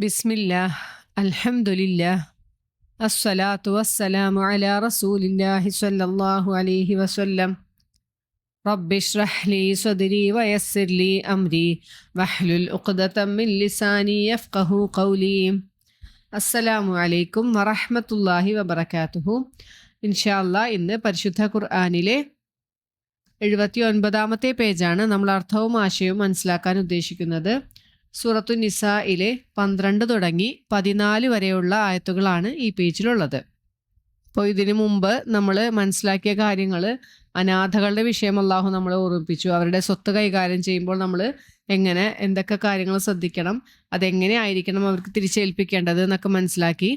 ബിസ്മില്ലാ അൽഹംദുലില്ലാ അസ്സലാത്തു വസ്സലാമു അലാ റസൂലില്ലാഹി സ്വല്ലല്ലാഹു അലൈഹി വസല്ലം. റബ്ബിഷ്റഹ്ലി സ്വദരി വയസ്സിർലി അംരി വഹ്ലുൽ ഉഖ്ദതമ്മിൻ ലിസാനി യഫ്ഖഹു ഖൗലി. അസ്സലാമു അലൈക്കും വറഹ്മത്തുള്ളാഹി വബറകാതുഹു. ഇൻഷാല്ല ഇന്ന് പരിശുദ്ധ ഖുർആാനിലെ എഴുപത്തി ഒൻപതാമത്തെ പേജാണ് നമ്മൾ അർത്ഥവും ആശയവും മനസ്സിലാക്കാൻ ഉദ്ദേശിക്കുന്നത്. സൂറത്തു നിസയിലെ പന്ത്രണ്ട് തുടങ്ങി പതിനാല് വരെയുള്ള ആയത്തുകളാണ് ഈ പേജിലുള്ളത്. അപ്പോൾ ഇതിനു മുമ്പ് നമ്മൾ മനസ്സിലാക്കിയ കാര്യങ്ങൾ അനാഥകളുടെ വിഷയം അള്ളാഹു നമ്മളെ ഓർമ്മിപ്പിച്ചു. അവരുടെ സ്വത്ത് കൈകാര്യം ചെയ്യുമ്പോൾ നമ്മൾ എങ്ങനെ എന്തൊക്കെ കാര്യങ്ങൾ ശ്രദ്ധിക്കണം അതെങ്ങനെ ആയിരിക്കണം അവർക്ക് തിരിച്ചേൽപ്പിക്കേണ്ടത് എന്നൊക്കെ മനസ്സിലാക്കി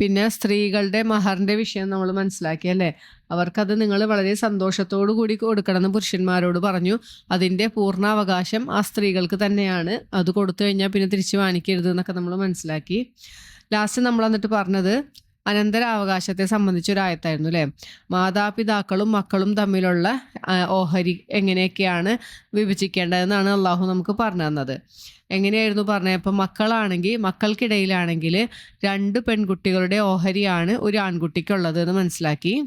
പിന്നെ സ്ത്രീകളുടെ മഹറിന്റെ വിഷയം നമ്മൾ മനസ്സിലാക്കി അല്ലേ? അവർക്കത് നിങ്ങൾ വളരെ സന്തോഷത്തോടു കൂടി കൊടുക്കണമെന്ന് പുരുഷന്മാരോട് പറഞ്ഞു. അതിന്റെ പൂർണാവകാശം ആ സ്ത്രീകൾക്ക് തന്നെയാണ്. അത് കൊടുത്തു കഴിഞ്ഞാൽ പിന്നെ തിരിച്ചു വാങ്ങിക്കരുത് എന്നൊക്കെ നമ്മൾ മനസ്സിലാക്കി. ലാസ്റ്റ് നമ്മൾ എന്നിട്ട് പറഞ്ഞത് അനന്തരാവകാശത്തെ സംബന്ധിച്ചൊരായത്തായിരുന്നു അല്ലേ മാതാപിതാക്കളും മക്കളും തമ്മിലുള്ള ഓഹരി എങ്ങനെയൊക്കെയാണ് വിഭജിക്കേണ്ടതെന്നാണ് അള്ളാഹു നമുക്ക് പറഞ്ഞു തന്നത്. എങ്ങനെയായിരുന്നു പറഞ്ഞത്? ഇപ്പം മക്കളാണെങ്കിൽ മക്കൾക്കിടയിലാണെങ്കിൽ രണ്ട് പെൺകുട്ടികളുടെ ഓഹരിയാണ് ഒരു ആൺകുട്ടിക്കുള്ളത് എന്ന് മനസ്സിലാക്കി.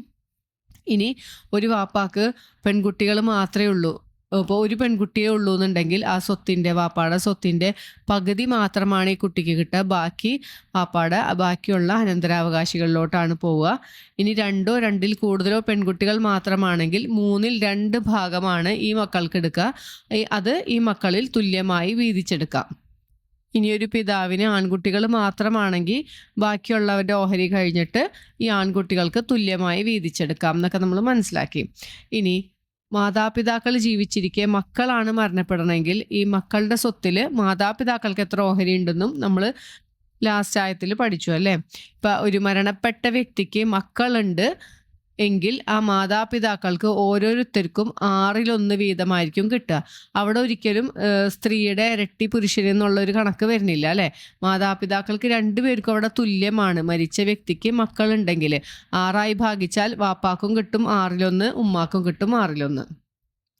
ഇനി ഒരു വാപ്പാക്ക് പെൺകുട്ടികൾ മാത്രമേ ഉള്ളൂ. ഇപ്പോൾ ഒരു പെൺകുട്ടിയെ ഉള്ളൂ എന്നുണ്ടെങ്കിൽ ആ സ്വത്തിന്റെ വാപ്പാടെ സ്വത്തിന്റെ പകുതി മാത്രമാണ് ഈ കുട്ടിക്ക് കിട്ടുക. ബാക്കി വാപ്പാടെ ബാക്കിയുള്ള അനന്തരാവകാശികളിലോട്ടാണ് പോവുക. ഇനി രണ്ടോ രണ്ടിൽ കൂടുതലോ പെൺകുട്ടികൾ മാത്രമാണെങ്കിൽ മൂന്നിൽ രണ്ട് ഭാഗമാണ് ഈ മക്കൾക്ക് എടുക്കുക. അത് ഈ മക്കളിൽ തുല്യമായി വീതിച്ചെടുക്കാം ഇനിയൊരു പിതാവിന് ആൺകുട്ടികൾ മാത്രമാണെങ്കിൽ ബാക്കിയുള്ളവരുടെ ഓഹരി കഴിഞ്ഞിട്ട് ഈ ആൺകുട്ടികൾക്ക് തുല്യമായി വീതിച്ചെടുക്കാം എന്നൊക്കെ നമ്മൾ മനസ്സിലാക്കി. ഇനി മാതാപിതാക്കൾ ജീവിച്ചിരിക്കെ മക്കളാണ് മരണപ്പെടണമെങ്കിൽ ഈ മക്കളുടെ സ്വത്തിൽ മാതാപിതാക്കൾക്ക് എത്ര ഓഹരി ഉണ്ടെന്നും നമ്മൾ ലാസ്റ്റ് ആയത്തിൽ പഠിച്ചു അല്ലേ? ഇപ്പം ഒരു മരണപ്പെട്ട വ്യക്തിക്ക് മക്കളുണ്ട് എങ്കിൽ ആ മാതാപിതാക്കൾക്ക് ഓരോരുത്തർക്കും ആറിലൊന്ന് വീതമായിരിക്കും കിട്ടുക. അവിടെ ഒരിക്കലും സ്ത്രീയുടെ ഇരട്ടി പുരുഷൻ എന്നുള്ള ഒരു കണക്ക് വരുന്നില്ല അല്ലേ? മാതാപിതാക്കൾക്ക് രണ്ടുപേർക്കും അവിടെ തുല്യമാണ്. മരിച്ച വ്യക്തിക്ക് മക്കളുണ്ടെങ്കിൽ ആറായി ഭാഗിച്ചാൽ വാപ്പാക്കും കിട്ടും ആറിലൊന്ന് ഉമ്മാക്കും കിട്ടും ആറിലൊന്ന്.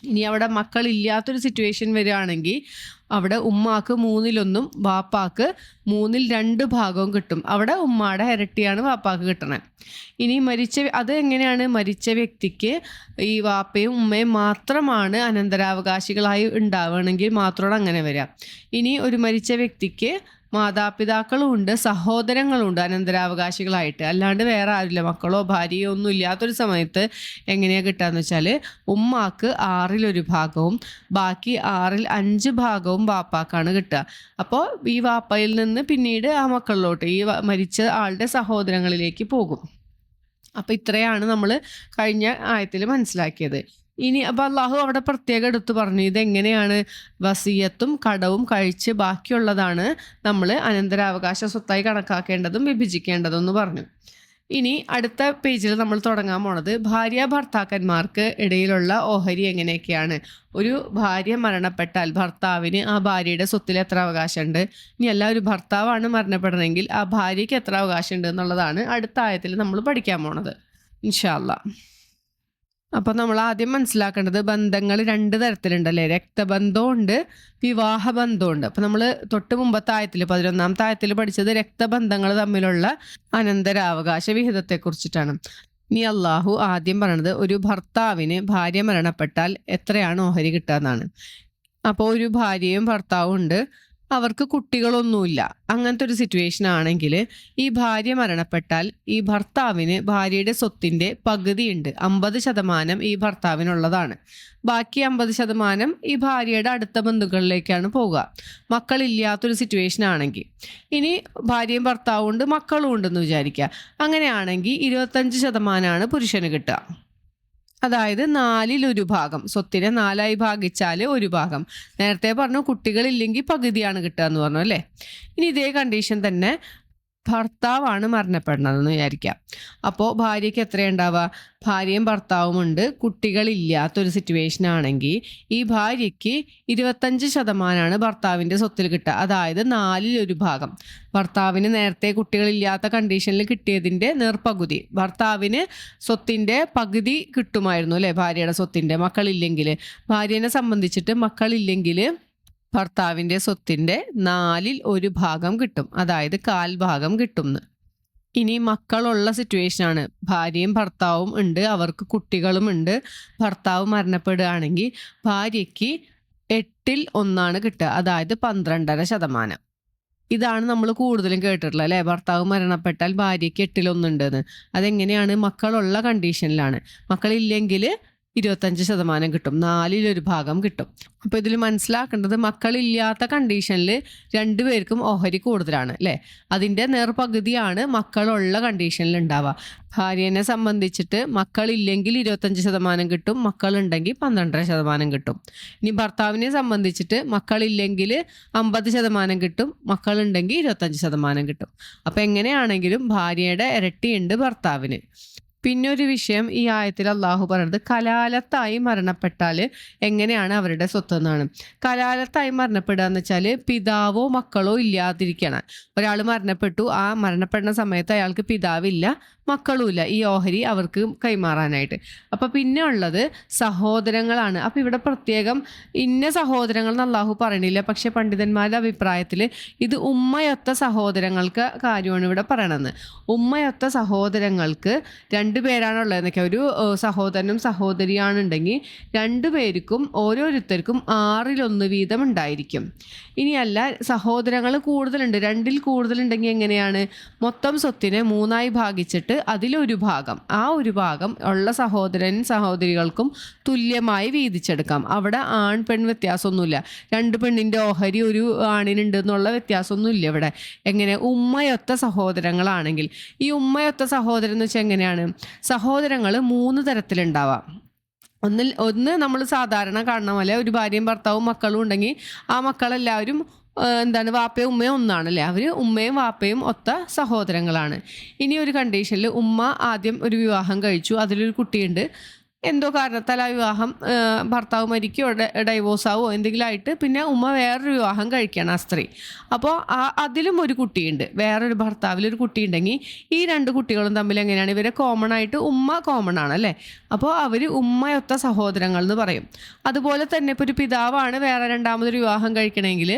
ഇനി അവിടെ മക്കളില്ലാത്തൊരു സിറ്റുവേഷൻ വരികയാണെങ്കിൽ അവിടെ ഉമ്മാക്ക് മൂന്നിലൊന്നും വാപ്പാക്ക് മൂന്നിൽ രണ്ട് ഭാഗവും കിട്ടും. അവിടെ ഉമ്മാടെ ഇരട്ടിയാണ് വാപ്പാക്ക് കിട്ടണത് ഇനി മരിച്ച അത് എങ്ങനെയാണ്? മരിച്ച വ്യക്തിക്ക് ഈ വാപ്പയും ഉമ്മയും മാത്രമാണ് അനന്തരാവകാശികളായി ഉണ്ടാവുകയാണെങ്കിൽ മാത്രമാണ് അങ്ങനെ വരിക. ഇനി ഒരു മരിച്ച വ്യക്തിക്ക് മാതാപിതാക്കളും ഉണ്ട് സഹോദരങ്ങളും ഉണ്ട് അനന്തരാവകാശികളായിട്ട്. അല്ലാണ്ട് വേറെ ആരുമില്ല. മക്കളോ ഭാര്യയോ ഒന്നും ഇല്ലാത്തൊരു സമയത്ത് എങ്ങനെയാണ് കിട്ടുകയെന്ന് വെച്ചാൽ ഉമ്മാക്ക് ആറിലൊരു ഭാഗവും ബാക്കി ആറിൽ അഞ്ച് ഭാഗവും വാപ്പാക്കാണ് കിട്ടുക. അപ്പോൾ ഈ വാപ്പയിൽ നിന്ന് പിന്നീട് ആ മക്കളിലോട്ട് ഈ മരിച്ച ആളുടെ സഹോദരങ്ങളിലേക്ക് പോകും. അപ്പോൾ ഇത്രയാണ് നമ്മൾ കഴിഞ്ഞ ആയത്തിൽ മനസ്സിലാക്കിയത്. ഇനി അപ്പം അള്ളാഹു അവിടെ പ്രത്യേകം എടുത്തു പറഞ്ഞു. ഇതെങ്ങനെയാണ്? വസീയത്തും കടവും കഴിച്ച് ബാക്കിയുള്ളതാണ് നമ്മൾ അനന്തരാവകാശ സ്വത്തായി കണക്കാക്കേണ്ടതും വിഭജിക്കേണ്ടതും എന്ന് പറഞ്ഞു. ഇനി അടുത്ത പേജിൽ നമ്മൾ തുടങ്ങാൻ പോണത് ഭാര്യ ഭർത്താക്കന്മാർക്ക് ഇടയിലുള്ള ഓഹരി എങ്ങനെയൊക്കെയാണ്? ഒരു ഭാര്യ മരണപ്പെട്ടാൽ ഭർത്താവിന് ആ ഭാര്യയുടെ സ്വത്തിൽ എത്ര അവകാശമുണ്ട്? ഇനി അല്ല ഒരു ഭർത്താവാണ് മരണപ്പെടണമെങ്കിൽ ആ ഭാര്യയ്ക്ക് എത്ര അവകാശമുണ്ട് എന്നുള്ളതാണ് അടുത്ത ആയത്തിൽ നമ്മൾ പഠിക്കാൻ പോണത്. ഇൻഷാല്ല അപ്പം നമ്മൾ ആദ്യം മനസ്സിലാക്കേണ്ടത് ബന്ധങ്ങൾ രണ്ട് തരത്തിലുണ്ടല്ലേ? രക്തബന്ധവും ഉണ്ട് വിവാഹ ബന്ധവും ഉണ്ട് അപ്പം നമ്മൾ തൊട്ട് മുമ്പത്തെ ആയത്തിൽ പതിനൊന്നാം ആയത്തിൽ പഠിച്ചത് രക്തബന്ധങ്ങൾ തമ്മിലുള്ള അനന്തരാവകാശ വിഹിതത്തെക്കുറിച്ചിട്ടാണ്. ഇനി അള്ളാഹു ആദ്യം പറയണത് ഒരു ഭർത്താവിന് ഭാര്യ മരണപ്പെട്ടാൽ എത്രയാണ് ഓഹരി കിട്ടുക എന്നാണ്. അപ്പോൾ ഒരു ഭാര്യയും ഭർത്താവും ഉണ്ട്. അവർക്ക് കുട്ടികളൊന്നുമില്ല. അങ്ങനത്തെ ഒരു സിറ്റുവേഷൻ ആണെങ്കിൽ ഈ ഭാര്യ മരണപ്പെട്ടാൽ ഈ ഭർത്താവിന് ഭാര്യയുടെ സ്വത്തിന്റെ പകുതിയുണ്ട്. അമ്പത് ശതമാനം ഈ ഭർത്താവിനുള്ളതാണ്. ബാക്കി അമ്പത് ശതമാനം ഈ ഭാര്യയുടെ അടുത്ത ബന്ധുക്കളിലേക്കാണ് പോകുക മക്കളില്ലാത്തൊരു സിറ്റുവേഷൻ ആണെങ്കിൽ. ഇനി ഭാര്യയും ഭർത്താവും ഉണ്ട് മക്കളും ഉണ്ടെന്ന് വിചാരിക്കുക. അങ്ങനെയാണെങ്കിൽ ഇരുപത്തഞ്ച് ശതമാനമാണ് പുരുഷന് കിട്ടുക. അതായത് നാലിൽ ഒരു ഭാഗം. സ്വത്തിനെ നാലായി ഭാഗിച്ചാൽ ഒരു ഭാഗം. നേരത്തെ പറഞ്ഞു കുട്ടികളില്ലെങ്കിൽ പകുതിയാണ് കിട്ടുക എന്ന് പറഞ്ഞു അല്ലേ? ഇനി ഇതേ കണ്ടീഷൻ തന്നെ ഭർത്താവാണ് മരണപ്പെടുന്നതെന്ന് വിചാരിക്കാം. അപ്പോൾ ഭാര്യയ്ക്ക് എത്രയുണ്ടാവുക? ഭാര്യയും ഭർത്താവും ഉണ്ട്. കുട്ടികളില്ലാത്തൊരു സിറ്റുവേഷൻ ആണെങ്കിൽ ഈ ഭാര്യയ്ക്ക് ഇരുപത്തഞ്ച് ശതമാനമാണ് ഭർത്താവിന്റെ സ്വത്തിൽ കിട്ടുക. അതായത് നാലിലൊരു ഭാഗം. ഭർത്താവിന് നേരത്തെ കുട്ടികളില്ലാത്ത കണ്ടീഷനിൽ കിട്ടിയതിന്റെ നേർപകുതി. ഭർത്താവിന് സ്വത്തിന്റെ പകുതി കിട്ടുമായിരുന്നു അല്ലേ? ഭാര്യയുടെ സ്വത്തിന്റെ മക്കളില്ലെങ്കിൽ ഭാര്യനെ സംബന്ധിച്ചിട്ട് മക്കളില്ലെങ്കിൽ ഭർത്താവിന്റെ സ്വത്തിന്റെ നാലിൽ ഒരു ഭാഗം കിട്ടും. അതായത് കാൽ ഭാഗം കിട്ടും ഇനി മക്കളുള്ള സിറ്റുവേഷനാണ് ഭാര്യയും ഭർത്താവും ഉണ്ട്. അവർക്ക് കുട്ടികളും ഉണ്ട്. ഭർത്താവ് മരണപ്പെടുകയാണെങ്കിൽ ഭാര്യയ്ക്ക് എട്ടിൽ ഒന്നാണ് കിട്ടുക. അതായത് പന്ത്രണ്ടര ശതമാനം. ഇതാണ് നമ്മൾ കൂടുതലും കേട്ടിട്ടുള്ളത് അല്ലേ? ഭർത്താവ് മരണപ്പെട്ടാൽ ഭാര്യയ്ക്ക് എട്ടിലൊന്നുണ്ടെന്ന് അതെങ്ങനെയാണ്? മക്കളുള്ള കണ്ടീഷനിലാണ് മക്കളില്ലെങ്കിൽ ഇരുപത്തഞ്ച് ശതമാനം കിട്ടും. നാലിലൊരു ഭാഗം കിട്ടും. അപ്പോൾ ഇതിൽ മനസ്സിലാക്കേണ്ടത് മക്കളില്ലാത്ത കണ്ടീഷനിൽ രണ്ടുപേർക്കും ഓഹരി കൂടുതലാണ് അല്ലേ? അതിന്റെ നേർപകുതിയാണ് മക്കളുള്ള കണ്ടീഷനിൽ ഉണ്ടാവുക ഭാര്യനെ സംബന്ധിച്ചിട്ട് മക്കളില്ലെങ്കിൽ ഇരുപത്തഞ്ച് ശതമാനം കിട്ടും മക്കളുണ്ടെങ്കിൽ പന്ത്രണ്ടര ശതമാനം കിട്ടും. ഇനി ഭർത്താവിനെ സംബന്ധിച്ചിട്ട് മക്കളില്ലെങ്കിൽ അമ്പത് ശതമാനം കിട്ടും മക്കളുണ്ടെങ്കിൽ ഇരുപത്തഞ്ച് ശതമാനം കിട്ടും. അപ്പം എങ്ങനെയാണെങ്കിലും ഭാര്യയുടെ ഇരട്ടിയുണ്ട് ഭർത്താവിന്. പിന്നെ ഒരു വിഷയം ഈ ആയത്തിൽ അള്ളാഹു പറയുന്നത് കലാലത്തായി മരണപ്പെട്ടാൽ എങ്ങനെയാണ് അവരുടെ സ്വത്ത് എന്നാണ്. കലാലത്തായി മരണപ്പെടുക എന്ന് വെച്ചാൽ പിതാവോ മക്കളോ ഇല്ലാതിരിക്കണം ഒരാൾ മരണപ്പെട്ടു. ആ മരണപ്പെടുന്ന സമയത്ത് അയാൾക്ക് പിതാവില്ല മക്കളുമില്ല ഈ ഓഹരി അവർക്ക് കൈമാറാനായിട്ട്. അപ്പം പിന്നെ ഉള്ളത് സഹോദരങ്ങളാണ്. അപ്പം ഇവിടെ പ്രത്യേകം ഇന്ന സഹോദരങ്ങൾ എന്ന് അള്ളാഹു പറയണില്ല. പക്ഷെ പണ്ഡിതന്മാരുടെ അഭിപ്രായത്തിൽ ഇത് ഉമ്മയൊത്ത സഹോദരങ്ങൾക്ക് കാര്യമാണ് ഇവിടെ പറയണമെന്ന് ഉമ്മയൊത്ത സഹോദരങ്ങൾക്ക് രണ്ട് പേരാണുള്ളതെന്നൊക്കെ ഒരു സഹോദരനും സഹോദരനും സഹോദരിയാണുണ്ടെങ്കിൽ രണ്ടു പേർക്കും ഓരോരുത്തർക്കും ആറിലൊന്ന് വീതം ഉണ്ടായിരിക്കും ഇനിയല്ല സഹോദരങ്ങൾ കൂടുതലുണ്ട്. രണ്ടിൽ കൂടുതലുണ്ടെങ്കിൽ എങ്ങനെയാണ്? മൊത്തം സ്വത്തിനെ മൂന്നായി ഭാഗിച്ചിട്ട് അതിലൊരു ഭാഗം ആ ഒരു ഭാഗം ഉള്ള സഹോദരൻ സഹോദരികൾക്കും തുല്യമായി വീതിച്ചെടുക്കാം. അവിടെ ആൺ പെൺ വ്യത്യാസമൊന്നുമില്ല. രണ്ട് പെണ്ണിന്റെ ഓഹരി ഒരു ആണിനുണ്ട് എന്നുള്ള വ്യത്യാസമൊന്നുമില്ല ഇവിടെ. എങ്ങനെ? ഉമ്മയൊത്ത സഹോദരങ്ങളാണെങ്കിൽ. ഈ ഉമ്മയൊത്ത സഹോദരൻ എന്ന് വെച്ചാൽ എങ്ങനെയാണ്? സഹോദരങ്ങൾ മൂന്ന് തരത്തിലുണ്ടാവാം. ഒന്നിൽ ഒന്ന് നമ്മൾ സാധാരണ കാണുന്ന പോലെ ഒരു ഭാര്യയും ഭർത്താവും മക്കളും ഉണ്ടെങ്കിൽ ആ മക്കളെല്ലാവരും എന്താണ് വാപ്പയും ഉമ്മയും ഒന്നാണല്ലേ? അവർ ഉമ്മയും വാപ്പയും ഒത്ത സഹോദരങ്ങളാണ്. ഇനി ഒരു കണ്ടീഷനിൽ ഉമ്മ ആദ്യം ഒരു വിവാഹം കഴിച്ചു. അതിലൊരു കുട്ടിയുണ്ട്. എന്തോ കാരണത്താൽ ആ വിവാഹം ഭർത്താവ് മരിക്കുകയോ ഡൈവോഴ്സ് ആവോ എന്തെങ്കിലും ആയിട്ട് പിന്നെ ഉമ്മ വേറൊരു വിവാഹം കഴിക്കുകയാണ് ആ സ്ത്രീ. അപ്പോൾ ആ അതിലും ഒരു കുട്ടിയുണ്ട്. വേറൊരു ഭർത്താവിലൊരു കുട്ടിയുണ്ടെങ്കിൽ ഈ രണ്ട് കുട്ടികളും തമ്മിൽ എങ്ങനെയാണ്? ഇവരെ കോമൺ ആയിട്ട് ഉമ്മ കോമൺ ആണ് അല്ലേ? അപ്പോൾ അവർ ഉമ്മയൊത്ത സഹോദരങ്ങൾ എന്ന് പറയും. അതുപോലെ തന്നെ ഇപ്പോൾ ഒരു പിതാവാണ് വേറെ രണ്ടാമതൊരു വിവാഹം കഴിക്കണമെങ്കിൽ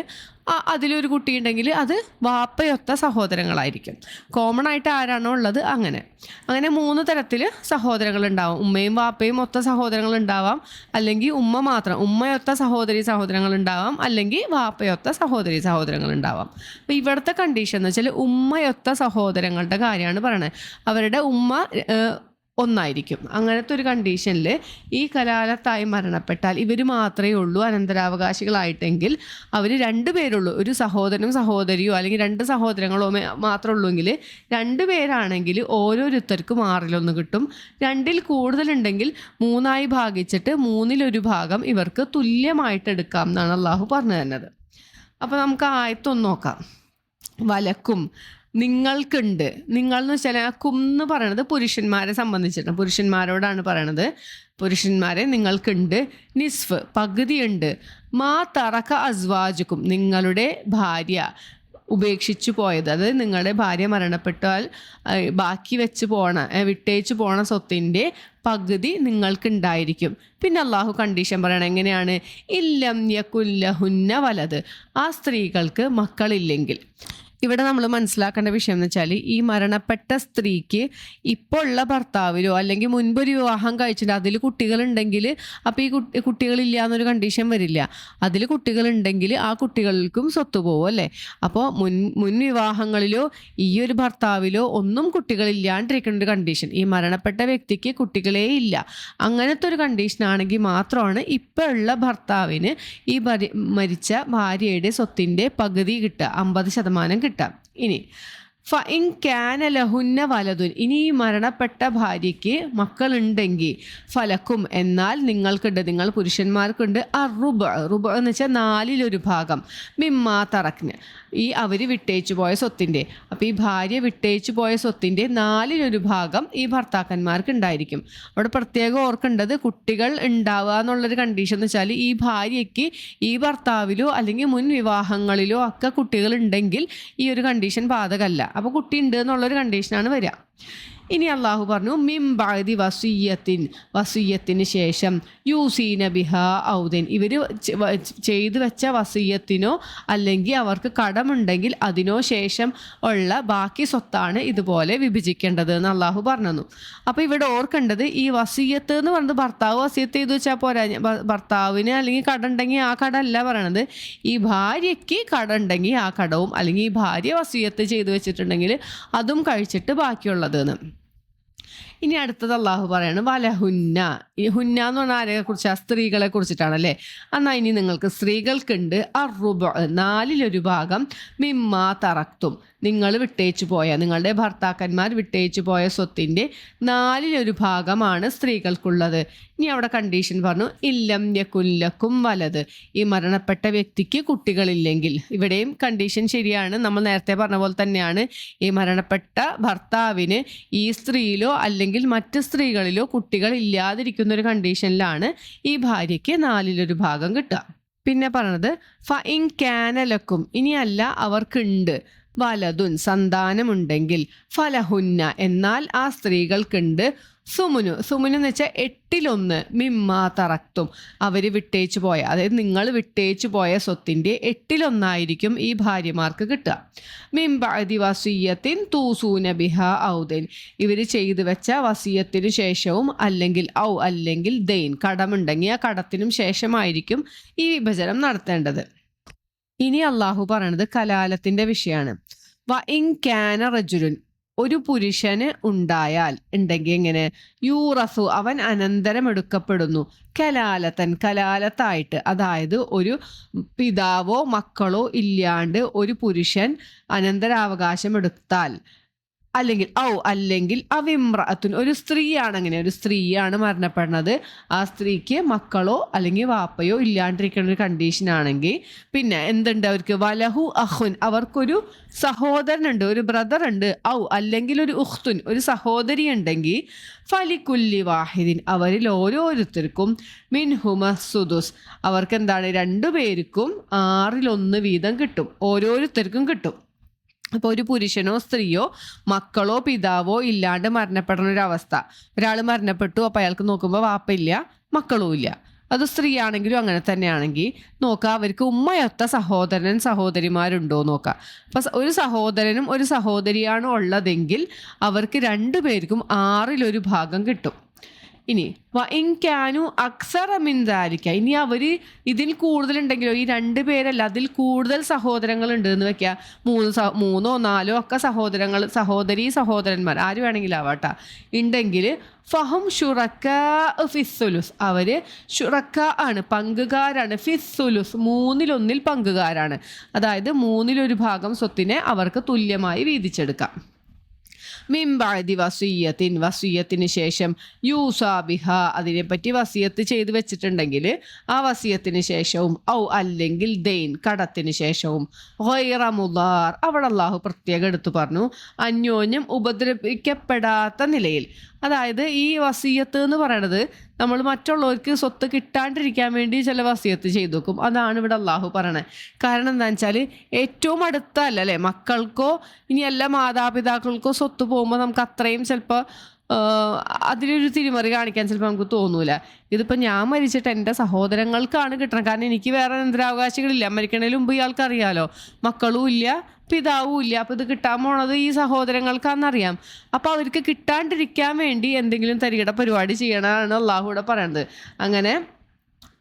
അതിലൊരു കുട്ടിയുണ്ടെങ്കിൽ അത് വാപ്പയൊത്ത സഹോദരങ്ങളായിരിക്കും. കോമൺ ആയിട്ട് ആരാണോ ഉള്ളത് അങ്ങനെ. അങ്ങനെ മൂന്ന് തരത്തിൽ സഹോദരങ്ങൾ ഉണ്ടാവും ഉമ്മയും വാപ്പയും ഒത്ത സഹോദരങ്ങൾ ഉണ്ടാവാം അല്ലെങ്കിൽ ഉമ്മ മാത്രം. ഉമ്മയൊത്ത സഹോദരി സഹോദരങ്ങൾ ഉണ്ടാവാം അല്ലെങ്കിൽ വാപ്പയൊത്ത സഹോദരി സഹോദരങ്ങൾ ഉണ്ടാവാം അപ്പോൾ ഇവിടുത്തെ കണ്ടീഷൻ എന്ന് വെച്ചാൽ ഉമ്മയൊത്ത സഹോദരങ്ങളുടെ കാര്യമാണ് പറയണത് അവരുടെ ഉമ്മ ഒന്നായിരിക്കും. അങ്ങനത്തെ ഒരു കണ്ടീഷനിൽ ഈ കലാലത്തായി മരണപ്പെട്ടാൽ ഇവർ മാത്രമേ ഉള്ളൂ അനന്തരാവകാശികളായിട്ടെങ്കിൽ. അവർ രണ്ട് പേരുള്ളൂ. ഒരു സഹോദരനും സഹോദരിയോ അല്ലെങ്കിൽ രണ്ട് സഹോദരങ്ങളോ മാത്രമേ ഉള്ളൂ എങ്കിൽ രണ്ട് പേരാണെങ്കിൽ ഓരോരുത്തർക്കും ആറിലൊന്ന് കിട്ടും. രണ്ടിൽ കൂടുതലുണ്ടെങ്കിൽ മൂന്നായി ഭാഗിച്ചിട്ട് മൂന്നിലൊരു ഭാഗം ഇവർക്ക് തുല്യമായിട്ട് എടുക്കാം എന്നാണ് അള്ളാഹു പറഞ്ഞു തന്നത്. അപ്പോൾ നമുക്ക് ആയത്തൊന്ന് നോക്കാം. വലക്കും നിങ്ങൾക്കുണ്ട്. നിങ്ങൾ എന്ന് വെച്ചാൽ ആ കും എന്ന് പറയണത് പുരുഷന്മാരെ സംബന്ധിച്ചിട്ടാണ് പുരുഷന്മാരോടാണ് പറയണത്. പുരുഷന്മാരെ നിങ്ങൾക്കുണ്ട്. നിസ്ഫ് പകുതിയുണ്ട്. മാ തറക്ക അസ്വാജുക്കും നിങ്ങളുടെ ഭാര്യ ഉപേക്ഷിച്ചു പോയത്. അത് നിങ്ങളുടെ ഭാര്യ മരണപ്പെട്ടാൽ ബാക്കി വെച്ച് പോണ വിട്ടേച്ച് പോണ സ്വത്തിന്റെ പകുതി നിങ്ങൾക്കുണ്ടായിരിക്കും. പിന്നെ അള്ളാഹു കണ്ടീഷൻ പറയണം എങ്ങനെയാണ്? ഇല്ലം യക്കുല്ലഹുന്ന വലത്. ആ സ്ത്രീകൾക്ക് മക്കളില്ലെങ്കിൽ. ഇവിടെ നമ്മൾ മനസ്സിലാക്കേണ്ട വിഷയം എന്ന് വെച്ചാൽ ഈ മരണപ്പെട്ട സ്ത്രീക്ക് ഇപ്പോൾ ഉള്ള ഭർത്താവിലോ അല്ലെങ്കിൽ മുൻപൊരു വിവാഹം കഴിച്ചിട്ട് അതിൽ കുട്ടികളുണ്ടെങ്കിൽ അപ്പോൾ ഈ കുട്ടി കുട്ടികളില്ല എന്നൊരു കണ്ടീഷൻ വരില്ല. അതിൽ കുട്ടികളുണ്ടെങ്കിൽ ആ കുട്ടികൾക്കും സ്വത്ത് പോകും അല്ലേ? അപ്പോൾ മുൻ മുൻ വിവാഹങ്ങളിലോ ഈ ഒരു ഭർത്താവിലോ ഒന്നും കുട്ടികളില്ലാണ്ടിരിക്കുന്ന ഒരു കണ്ടീഷൻ ഈ മരണപ്പെട്ട വ്യക്തിക്ക് കുട്ടികളേ ഇല്ല. അങ്ങനത്തെ ഒരു കണ്ടീഷൻ ആണെങ്കിൽ മാത്രമാണ് ഇപ്പോൾ ഉള്ള ഭർത്താവിന് ഈ മരിച്ച ഭാര്യയുടെ സ്വത്തിന്റെ പകുതി കിട്ടുക. അമ്പത് ശതമാനം കിട്ടുക ഇനി ഫ ഇൻ ക്യാന ലഹുന്ന വലതുൻ ഇനി ഈ മരണപ്പെട്ട ഭാര്യയ്ക്ക് മക്കളുണ്ടെങ്കിൽ ഫലക്കും. എന്നാൽ നിങ്ങൾക്കുണ്ട് നിങ്ങൾ പുരുഷന്മാർക്കുണ്ട്. ആ റുബ റുബ എന്ന് വെച്ചാൽ നാലിലൊരു ഭാഗം. മിമ്മാ തറക്കിന്. ഈ അവർ വിട്ടേച്ചു പോയ സ്വത്തിന്റെ. അപ്പോൾ ഈ ഭാര്യ വിട്ടേച്ചു പോയ സ്വത്തിന്റെ നാലിലൊരു ഭാഗം ഈ ഭർത്താക്കന്മാർക്ക് ഉണ്ടായിരിക്കും. അവിടെ പ്രത്യേകം ഓർക്കേണ്ടത് കുട്ടികൾ ഉണ്ടാവുക എന്നുള്ളൊരു കണ്ടീഷൻ എന്ന് വെച്ചാൽ ഈ ഭാര്യയ്ക്ക് ഈ ഭർത്താവിലോ അല്ലെങ്കിൽ മുൻ വിവാഹങ്ങളിലോ ഒക്കെ കുട്ടികൾ ഉണ്ടെങ്കിൽ ഈ ഒരു കണ്ടീഷൻ ബാധകമല്ല. അപ്പോൾ കുട്ടി ഉണ്ട് എന്നുള്ളൊരു കണ്ടീഷനാണ് വരിക. ഇനി അള്ളാഹു പറഞ്ഞു മിംബാദി വസീയത്തിൻ വസീയത്തിന് ശേഷം യൂസീന ബിഹ ഔദിൻ. ഇവർ ചെയ്തു വെച്ച വസീയത്തിനോ അല്ലെങ്കിൽ അവർക്ക് കടമുണ്ടെങ്കിൽ അതിനോ ശേഷം ഉള്ള ബാക്കി സ്വത്താണ് ഇതുപോലെ വിഭജിക്കേണ്ടത് എന്ന് അള്ളാഹു പറഞ്ഞു അപ്പോൾ ഇവിടെ ഓർക്കേണ്ടത് ഈ വസീയത്ത് എന്ന് പറഞ്ഞത് ഭർത്താവ് വസീയത്ത് ചെയ്തു വെച്ചാൽ പോരാ. ഭർത്താവിന് അല്ലെങ്കിൽ കടമുണ്ടെങ്കിൽ ആ കട അല്ല പറയണത്. ഈ ഭാര്യയ്ക്ക് കടമുണ്ടെങ്കിൽ ആ കടവും അല്ലെങ്കിൽ ഈ ഭാര്യ വസീയത്ത് ചെയ്തു വെച്ചിട്ടുണ്ടെങ്കിൽ അതും കഴിച്ചിട്ട് ബാക്കിയുള്ളത് എന്ന്. ഇനി അടുത്തത് അള്ളാഹു പറയാണ് വലഹുന്ന. ഈ ഹുന്ന എന്ന് പറഞ്ഞാൽ ആരെ കുറിച്ചാണ് സ്ത്രീകളെ കുറിച്ചിട്ടാണ് അല്ലേ എന്നാൽ ഇനി നിങ്ങൾക്ക് സ്ത്രീകൾക്കുണ്ട് അറുബ നാലിലൊരു ഭാഗം മിമ്മ തറക്തും. നിങ്ങൾ വിട്ടേച്ചു പോയ നിങ്ങളുടെ ഭർത്താക്കന്മാർ വിട്ടേച്ചു പോയ സ്വത്തിന്റെ നാലിലൊരു ഭാഗമാണ് സ്ത്രീകൾക്കുള്ളത്. ഇനി അവിടെ കണ്ടീഷൻ പറഞ്ഞു ഇല്ലം യക്കുല്ലക്കും വലത് ഈ മരണപ്പെട്ട വ്യക്തിക്ക് കുട്ടികളില്ലെങ്കിൽ. ഇവിടെയും കണ്ടീഷൻ ശരിയാണ്. നമ്മൾ നേരത്തെ പറഞ്ഞ പോലെ തന്നെയാണ് ഈ മരണപ്പെട്ട ഭർത്താവിന് ഈ സ്ത്രീയിലോ അല്ലെങ്കിൽ മറ്റ് സ്ത്രീകളിലോ കുട്ടികൾ ഇല്ലാതിരിക്കുന്ന ഒരു കണ്ടീഷനിലാണ് ഈ ഭാര്യയ്ക്ക് നാലിലൊരു ഭാഗം കിട്ടുക. പിന്നെ പറഞ്ഞത് ഫ ഇൻ കാനലക്കും ഇനിയല്ല അവർക്കുണ്ട്. വലതുൻ സന്താനമുണ്ടെങ്കിൽ ഫലഹുന്ന. എന്നാൽ ആ സ്ത്രീകൾക്കുണ്ട് സുമുനു. സുമുനു എന്ന് വെച്ചാൽ എട്ടിലൊന്ന് മിമ്മാ തറക്തും. അവർ വിട്ടേച്ചു പോയ അതായത് നിങ്ങൾ വിട്ടേച്ചു പോയ സ്വത്തിന്റെ എട്ടിലൊന്നായിരിക്കും ഈ ഭാര്യമാർക്ക് കിട്ടുക. മിംബാദി വസീയത്തിൻ തൂസൂന ബിഹ ഔദൻ ഇവർ ചെയ്തു വെച്ച വസീയത്തിനു ശേഷവും അല്ലെങ്കിൽ ഔ അല്ലെങ്കിൽ ദൈൻ. കടമുണ്ടെങ്കിൽ ആ കടത്തിനും ശേഷമായിരിക്കും ഈ വിഭജനം നടത്തേണ്ടത്. ഇനി അള്ളാഹു പറയണത് കലാലത്തിന്റെ വിഷയമാണ് വ ഇൻകാന ഒരു പുരുഷന് ഉണ്ടായാൽ ഉണ്ടെങ്കിൽ എങ്ങനെ? യൂറസു അവൻ അനന്തരം എടുക്കപ്പെടുന്നു കലാലത്തൻ കലാലത്തായിട്ട് അതായത് ഒരു പിതാവോ മക്കളോ ഇല്ലാണ്ട് ഒരു പുരുഷൻ അനന്തരാവകാശം എടുത്താൽ അല്ലെങ്കിൽ ഔ അല്ലെങ്കിൽ അവിമ്രഅത്തുൻ ഒരു സ്ത്രീയാണ് അങ്ങനെ ഒരു സ്ത്രീയാണ് മരണപ്പെടുന്നത്. ആ സ്ത്രീക്ക് മക്കളോ അല്ലെങ്കിൽ വാപ്പയോ ഇല്ലാണ്ടിരിക്കുന്ന ഒരു കണ്ടീഷൻ ആണെങ്കിൽ പിന്നെ എന്തുണ്ട് അവർക്ക്? വലഹു അഹുൻ. അവർക്കൊരു സഹോദരനുണ്ട് ഒരു ബ്രദർ ഉണ്ട് ഔ അല്ലെങ്കിൽ ഒരു ഉഖ്തുൻ ഒരു സഹോദരി ഉണ്ടെങ്കിൽ ഫലിക്കുല്ലി വാഹിദിൻ. അവരിൽ ഓരോരുത്തർക്കും മിൻഹുമ സുദുസ്. അവർക്ക് എന്താണ് രണ്ടു പേർക്കും ആറിലൊന്ന് വീതം കിട്ടും. ഓരോരുത്തർക്കും കിട്ടും. അപ്പോൾ ഒരു പുരുഷനോ സ്ത്രീയോ മക്കളോ പിതാവോ ഇല്ലാണ്ട് മരണപ്പെടുന്ന ഒരു അവസ്ഥ ഒരാൾ മരണപ്പെട്ടു അപ്പോൾ അയാൾക്ക് നോക്കുമ്പോൾ വാപ്പയില്ല മക്കളും ഇല്ല. അത് സ്ത്രീ ആണെങ്കിലും അങ്ങനെ തന്നെയാണെങ്കിൽ നോക്കുക അവർക്ക് ഉമ്മയൊത്ത സഹോദരൻ സഹോദരിമാരുണ്ടോ നോക്കുക അപ്പം ഒരു സഹോദരനും ഒരു സഹോദരിയാണ് ഉള്ളതെങ്കിൽ അവർക്ക് രണ്ടുപേർക്കും ആറിലൊരു ഭാഗം കിട്ടും. ഇനി ഇൻകാനു അക്സറ മിന്താരിക്ക ഇനി അവർ ഇതിൽ കൂടുതൽ ഉണ്ടെങ്കിലോ ഈ രണ്ട് പേരല്ല അതിൽ കൂടുതൽ സഹോദരങ്ങൾ ഉണ്ട് എന്ന് വെക്കുക മൂന്ന് മൂന്നോ നാലോ ഒക്കെ സഹോദരങ്ങൾ സഹോദരി സഹോദരന്മാർ ആര് വേണമെങ്കിലും ആവാട്ട ഉണ്ടെങ്കിൽ ഫഹം ഷുറക്ക ഫിസ്സുലുസ്. അവർ ഷുറക്ക ആണ് പങ്കുകാരാണ്. ഫിസ്സുലുസ് മൂന്നിലൊന്നിൽ പങ്കുകാരാണ്. അതായത് മൂന്നിലൊരു ഭാഗം സ്വത്തിനെ അവർക്ക് തുല്യമായി വീതിച്ചെടുക്കാം. മിംബാദി വസീയത്തിൻ വസീയത്തിന് ശേഷം യൂസാബിഹ അതിനെപ്പറ്റി വസീയത്ത് ചെയ്തു വെച്ചിട്ടുണ്ടെങ്കിൽ ആ വസീയത്തിന് ശേഷവും ഔ അല്ലെങ്കിൽ ദെയിൻ കടത്തിന് ശേഷവും ഹൊയ്റമുദാർ അവിടെ അള്ളാഹു പ്രത്യേകം എടുത്തു പറഞ്ഞു അന്യോന്യം ഉപദ്രവിക്കപ്പെടാത്ത നിലയിൽ. അതായത് ഈ വസീയത്ത് എന്ന് പറയണത് നമ്മൾ മറ്റുള്ളവർക്ക് സ്വത്ത് കിട്ടാണ്ടിരിക്കാൻ വേണ്ടി ചില വസീയത്ത് ചെയ്തു വെക്കും അതാണ് ഇവിടെ അള്ളാഹു പറയണത് കാരണം എന്താ വെച്ചാൽ ഏറ്റവും അടുത്തല്ല അല്ലേ? മക്കൾക്കോ ഇനി എല്ലാ മാതാപിതാക്കൾക്കോ സ്വത്ത് പോകുമ്പോൾ നമുക്ക് അത്രയും ചിലപ്പോൾ അതിലൊരു തിരിമറി കാണിക്കാൻ ചിലപ്പോൾ നമുക്ക് തോന്നൂല. ഇതിപ്പോൾ ഞാൻ മരിച്ചിട്ട് എന്റെ സഹോദരങ്ങൾക്കാണ് കിട്ടണം കാരണം എനിക്ക് വേറെ അനന്തരാവകാശികളില്ല. മരിക്കണേലും മുമ്പ് ഇയാൾക്ക് അറിയാലോ മക്കളും ഇല്ല. പിതാവും ഇല്ല അപ്പോൾ ഇത് കിട്ടാൻ പോണത് ഈ സഹോദരങ്ങൾക്കാണെന്നറിയാം അപ്പോൾ അവർക്ക് കിട്ടാണ്ടിരിക്കാൻ വേണ്ടി എന്തെങ്കിലും തരികട പരിപാടി ചെയ്യണമെന്നാണ് അള്ളാഹുവിടെ പറയുന്നത് അങ്ങനെ